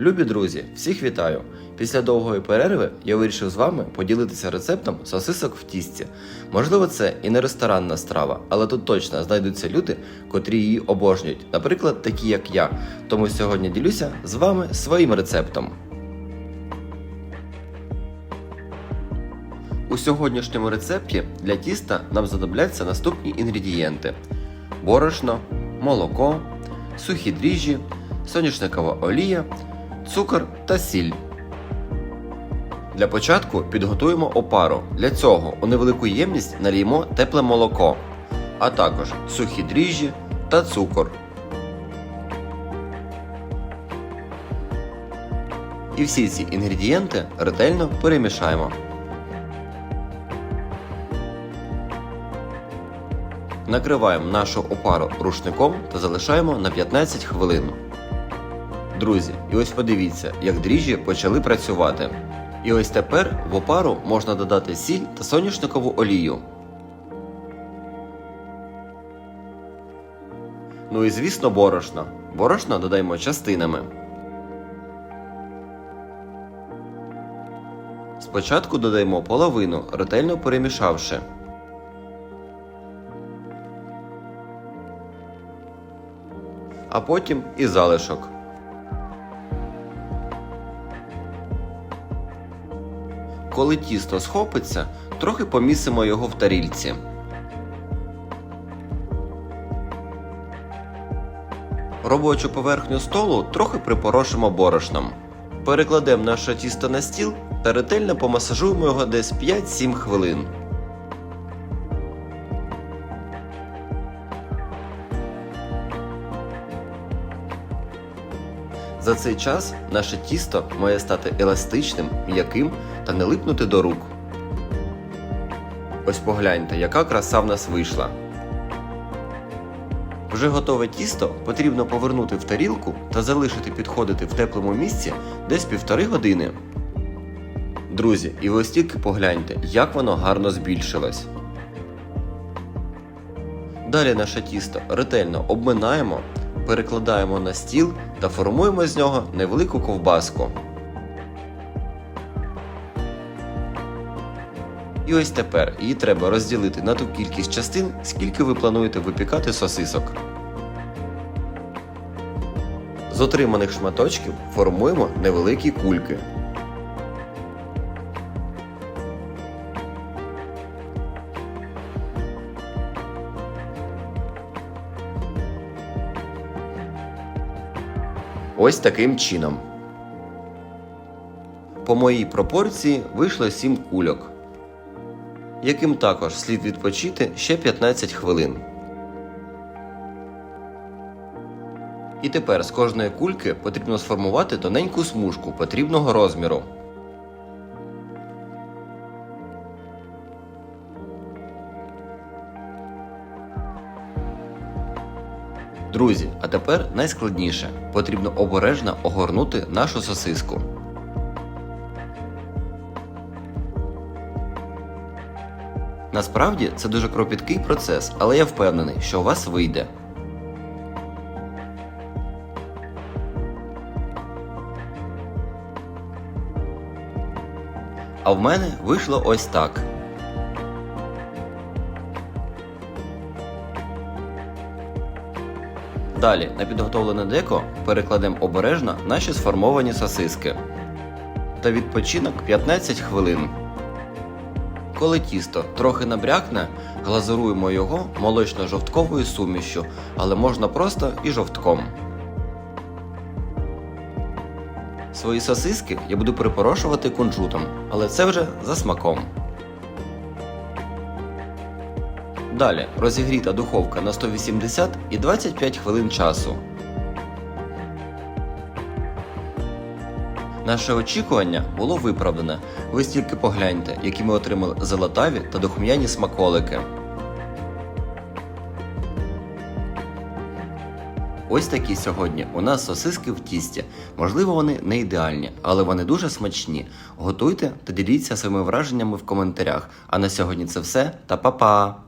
Любі друзі, всіх вітаю! Після довгої перерви я вирішив з вами поділитися рецептом сосисок в тісті. Можливо, це і не ресторанна страва, але тут точно знайдуться люди, котрі її обожнюють, наприклад, такі як я. Тому сьогодні ділюся з вами своїм рецептом. У сьогоднішньому рецепті для тіста нам знадобляться наступні інгредієнти: борошно, молоко, сухі дріжджі, соняшникова олія, цукор та сіль. Для початку підготуємо опару. Для цього у невелику ємність наліємо тепле молоко, а також сухі дріжджі та цукор. І всі ці інгредієнти ретельно перемішаємо. Накриваємо нашу опару рушником та залишаємо на 15 хвилин. Друзі, і ось подивіться, як дріжджі почали працювати. І ось тепер в опару можна додати сіль та соняшникову олію. Ну і звісно, борошно. Борошно додаємо частинами. Спочатку додаємо половину, ретельно перемішавши. А потім і залишок. Коли тісто схопиться, трохи помісимо його в тарільці. Робочу поверхню столу трохи припорошимо борошном. Перекладемо наше тісто на стіл та ретельно помасажуємо його десь 5-7 хвилин. За цей час наше тісто має стати еластичним, м'яким та не липнути до рук. Ось погляньте, яка краса в нас вийшла. Вже готове тісто потрібно повернути в тарілку та залишити підходити в теплому місці десь півтори години. Друзі, і ви ось тільки погляньте, як воно гарно збільшилось. Далі наше тісто ретельно обминаємо, перекладаємо на стіл та формуємо з нього невелику ковбаску. І ось тепер її треба розділити на ту кількість частин, скільки ви плануєте випікати сосисок. З отриманих шматочків формуємо невеликі кульки. Ось таким чином. По моїй пропорції вийшло 7 кульок, яким також слід відпочити ще 15 хвилин. І тепер з кожної кульки потрібно сформувати тоненьку смужку потрібного розміру. Друзі, а тепер найскладніше. Потрібно обережно огорнути нашу сосиску. Насправді це дуже кропіткий процес, але я впевнений, що у вас вийде. А в мене вийшло ось так. Далі на підготовлене деко перекладемо обережно наші сформовані сосиски. Та відпочинок 15 хвилин. Коли тісто трохи набрякне, глазуруємо його молочно-жовтковою сумішю, але можна просто і жовтком. Свої сосиски я буду припорошувати кунжутом, але це вже за смаком. Далі розігріта духовка на 180 і 25 хвилин часу. Наше очікування було виправдане. Ви стільки погляньте, які ми отримали золотаві та духм'яні смаколики. Ось такі сьогодні у нас сосиски в тісті. Можливо, вони не ідеальні, але вони дуже смачні. Готуйте та діліться своїми враженнями в коментарях. А на сьогодні це все та па-па!